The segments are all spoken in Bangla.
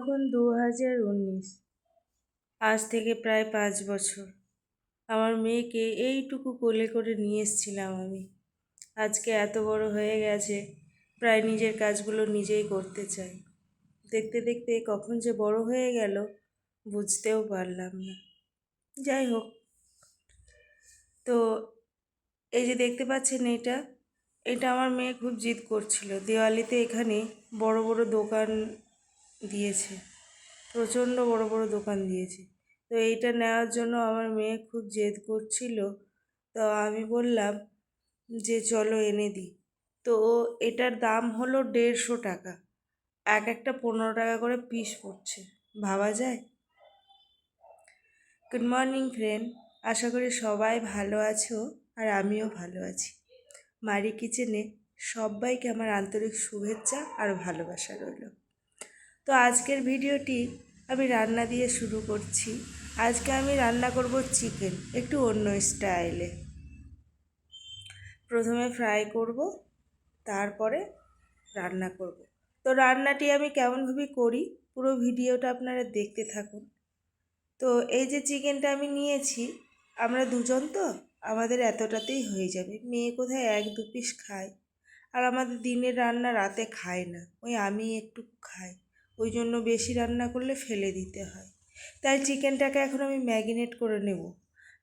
তখন দু হাজার উনিশ। আজ থেকে প্রায় পাঁচ বছর। আমার মেয়েকে এইটুকু কোলে করে নিয়ে এসেছিলাম আমি। আজকে এত বড় হয়ে গেছে, প্রায় নিজের কাজগুলো নিজেই করতে চাই। দেখতে দেখতে কখন যে বড় হয়ে গেল, বুঝতেও পারলাম না। যাই হোক। তো এই যে দেখতে পাচ্ছেন এটা এটা আমার মেয়ে খুব জিদ করছিল। দেওয়ালিতে এখানে বড় বড় দোকান দিয়েছে। প্রচণ্ড বড় বড় দোকান দিয়েছে। তো এইটা নেওয়ার জন্য আমার মেয়ে খুব জেদ করছিল। তো আমি বললাম যে, চলো এনে দিই। তো এটার দাম হলো দেড়শো টাকা। এক একটা পনেরো টাকা করে পিস পড়ছে। ভাবা যায়? গুড মর্নিং ফ্রেন্ড আশা করি সবাই ভালো আছো আর আমিও ভালো আছি। মারি কিচেনে সবাইকে আমার আন্তরিক শুভেচ্ছা আর ভালোবাসা রইল। তো আজকের ভিডিওটি আমি রান্না দিয়ে শুরু করছি। আজকে আমি রান্না করব চিকেন, একটু অন্য স্টাইলে। প্রথমে ফ্রাই করব, তারপরে রান্না করব। তো রান্নাটি আমি কেমনভাবে করি পুরো ভিডিওটা আপনারা দেখতে থাকুন। তো এই যে চিকেনটা আমি নিয়েছি, আমরা দুজন তো, আমাদের এতটাতেই হয়ে যাবে। মেয়ে কোথায় এক দু পিস খায়, আর আমাদের দিনের রান্না রাতে খায় না, ওই আমি একটু খাই। ওই জন্য বেশি রান্না করলে ফেলে দিতে হয়। তাই চিকেনটাকে এখন আমি ম্যাগিনেট করে নেব।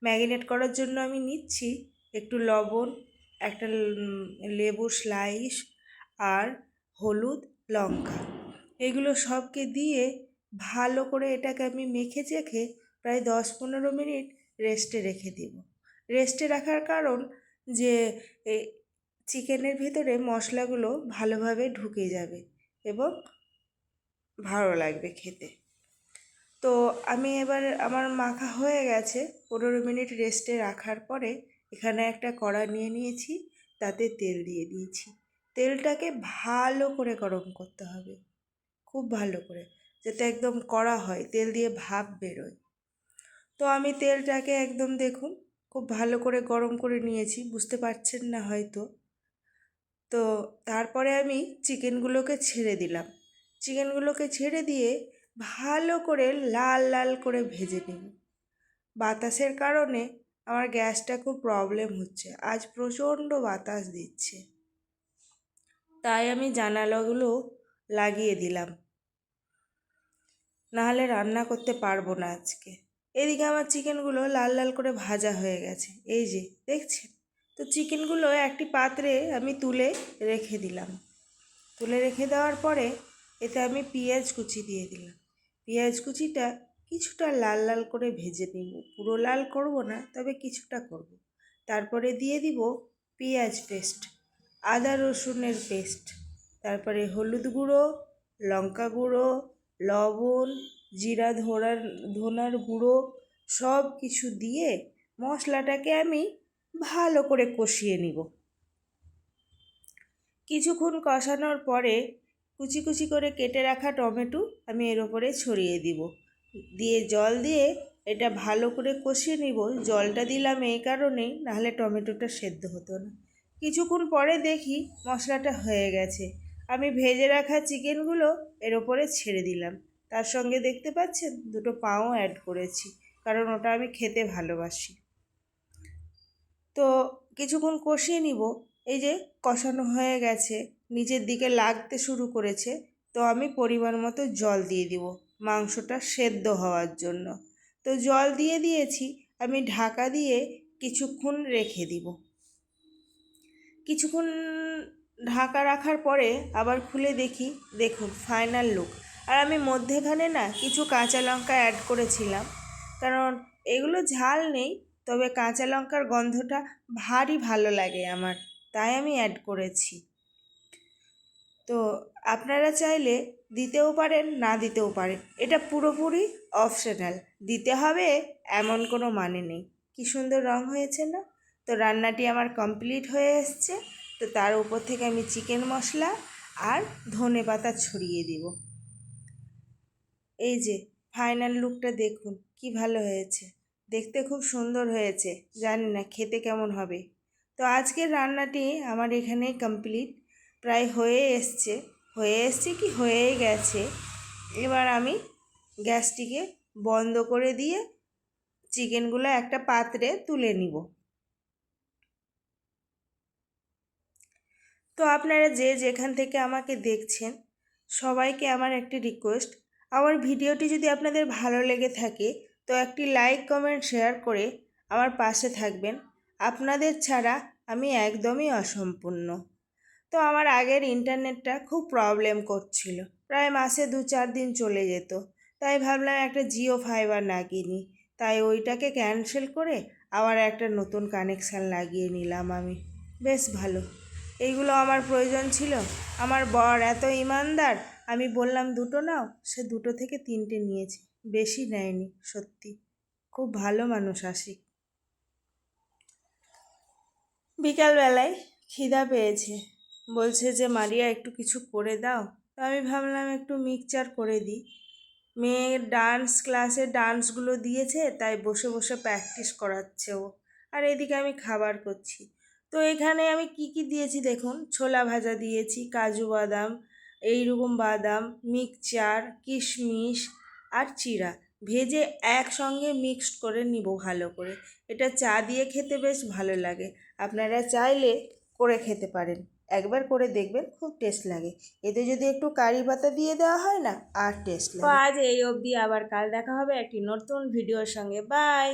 ম্যাগিনেট করার জন্য আমি নিচ্ছি একটু লবণ, একটা লেবু স্লাইস আর হলুদ লঙ্কা। এগুলো সবকে দিয়ে ভালো করে এটাকে আমি মেখে চেখে প্রায় দশ পনেরো মিনিট রেস্টে রেখে দেব। রেস্টে রাখার কারণ যে চিকেনের ভিতরে মশলাগুলো ভালোভাবে ঢুকে যাবে এবং ভালো লাগবে খেতে। তো আমি এবার আমার মাখা হয়ে গেছে। পনেরো মিনিট রেস্টে রাখার পরে এখানে একটা কড়া নিয়ে নিয়েছি, তাতে তেল দিয়ে দিয়েছি। তেলটাকে ভালো করে গরম করতে হবে। খুব ভালো করে, যাতে একদম কড়া হয়, তেল দিয়ে ভাপ বেরোয়। তো আমি তেলটাকে একদম দেখুন, খুব ভালো করে গরম করে নিয়েছি, বুঝতে পারছেন না হয়তো। তো তারপরে আমি চিকেনগুলোকে ছেড়ে দিলাম। চিকেনগুলোকে ছেড়ে দিয়ে ভালো করে লাল লাল করে ভেজে নিব বাতাসের কারণে আমার গ্যাসটা খুব প্রবলেম হচ্ছে। আজ প্রচণ্ড বাতাস দিচ্ছে। তাই আমি জানালাগুলো লাগিয়ে দিলাম। নাহলে রান্না করতে পারব না আজকে। এদিকে আমার চিকেনগুলো লাল লাল করে ভাজা হয়ে গেছে। এই যে, দেখছেন? তো চিকেনগুলো একটি পাত্রে আমি তুলে রেখে দিলাম। তুলে রেখে দেওয়ার পরে এতে আমি পেঁয়াজ কুচি দিয়ে দিলাম। পেঁয়াজ কুচিটা কিছুটা লাল লাল করে ভেজে নিব। পুরো লাল করব না, তবে কিছুটা করব। তারপরে দিয়ে দিব পেঁয়াজ পেস্ট, আদা রসুনের পেস্ট, তারপরে হলুদ গুঁড়ো, লঙ্কা গুঁড়ো, লবণ, জিরা ধরার, ধনার গুঁড়ো সব কিছু দিয়ে মশলাটাকে আমি ভালো করে কষিয়ে নিব। কিছুক্ষণ কষানোর পরে কুচি কুচি করে কেটে রাখা টমেটো আমি এর ওপরে ছড়িয়ে দিব। দিয়ে জল দিয়ে এটা ভালো করে কষিয়ে নিব। জলটা দিলাম এই কারণেই, নাহলে টমেটোটা সেদ্ধ হতো না। কিছুক্ষণ পরে দেখি মশলাটা হয়ে গেছে। আমি ভেজে রাখা চিকেনগুলো এর ওপরে ছেড়ে দিলাম। তার সঙ্গে দেখতে পাচ্ছেন, দুটো পাও অ্যাড করেছি, কারণ ওটা আমি খেতে ভালোবাসি। তো কিছুক্ষণ কষিয়ে নিব। এই যে কষানো হয়ে গেছে নিচের দিকে লাগতে শুরু করেছে, তো আমি পরিমাণ মতো জল দিয়ে দিব। মাংসটা সেদ্ধ হওয়ার জন্য। তো জল দিয়ে দিয়েছি, আমি ঢাকা দিয়ে কিছুক্ষণ রেখে দিব। কিছুক্ষণ ঢাকা রাখার পরে আবার খুলে দেখি, দেখুন ফাইনাল লুক আর আমি মধ্যেখানে না কিছু কাঁচা লঙ্কা অ্যাড করেছিলাম। কারণ এগুলো ঝাল নেই, তবে কাঁচা লঙ্কার গন্ধটা ভারী ভালো লাগে আমার, তাই আমি অ্যাড করেছি। তো আপনারা চাইলে দিতেও পারেন, না দিতেও পারেন। এটা পুরোপুরি অপশনাল। দিতে হবে, এমন কোনো মানে নেই। কি সুন্দর রং হয়েছে না? তো রান্নাটি আমার কমপ্লিট হয়ে এসছে। তো তার উপর থেকে আমি চিকেন মশলা আর ধনে পাতা ছড়িয়ে দিব। এই যে, ফাইনাল লুকটা দেখুন, কি ভালো হয়েছে। দেখতে খুব সুন্দর হয়েছে, জানি না, খেতে কেমন হবে। তো আজকের রান্নাটি আমার এখানে কমপ্লিট। প্রায় হয়ে এসছে। হয়ে এসছে কি? হয়েই গেছে। এবার আমি গ্যাসটিকে বন্ধ করে দিয়ে চিকেনগুলো একটা পাত্রে তুলে নিব। তো আপনারা যে যেখান থেকে আমাকে দেখছেন, সবাইকে আমার একটি রিকোয়েস্ট আমার ভিডিওটি যদি আপনাদের ভালো লেগে থাকে, তো একটি লাইক কমেন্ট শেয়ার করে আমার পাশে থাকবেন। আপনাদের ছাড়া আমি একদমই অসম্পূর্ণ। তো আমার আগের ইন্টারনেটটা খুব প্রবলেম করছিল। প্রায় মাসে দু চার দিন চলে যেত। তাই ভাবলাম একটা জিও ফাইবার না কিনি তাই ওইটাকে ক্যান্সেল করে আবার একটা নতুন কানেকশান লাগিয়ে নিলাম আমি। বেশ ভালো। এইগুলো আমার প্রয়োজন ছিল। আমার বর এত ইমানদার, আমি বললাম, দুটো নাও। সে দুটো থেকে তিনটে নিয়েছে। বেশি নেয়নি, সত্যি। খুব ভালো মানুষ আসি বিকালবেলায় খিদা পেয়েছে। বলছে যে, মারিয়া, একটু কিছু করে দাও। তো আমি ভাবলাম, একটু মিক্সচার করে দিই। মেয়ের ডান্স ক্লাসে ডান্সগুলো দিয়েছে, তাই বসে বসে প্র্যাকটিস করাচ্ছে ও। আর এদিকে আমি খাবার করছি। তো এখানে আমি কি কি দিয়েছি দেখুন? ছোলা ভাজা দিয়েছি, কাজু বাদাম, এইরকম বাদাম মিক্সচার কিশমিশ আর চিড়া। ভেজে একসঙ্গে মিক্সড করে নিব ভালো করে। এটা চা দিয়ে খেতে বেশ ভালো লাগে। আপনারা চাইলে করে খেতে পারেন। একবার করে দেখবেন, খুব টেস্ট লাগে। এতে যদি একটু কারি পাতা দিয়ে দেওয়া হয় না, আর টেস্ট তো লাগে আজ এই অবধি, আবার কাল দেখা হবে একটি নতুন ভিডিওর সঙ্গে। বাই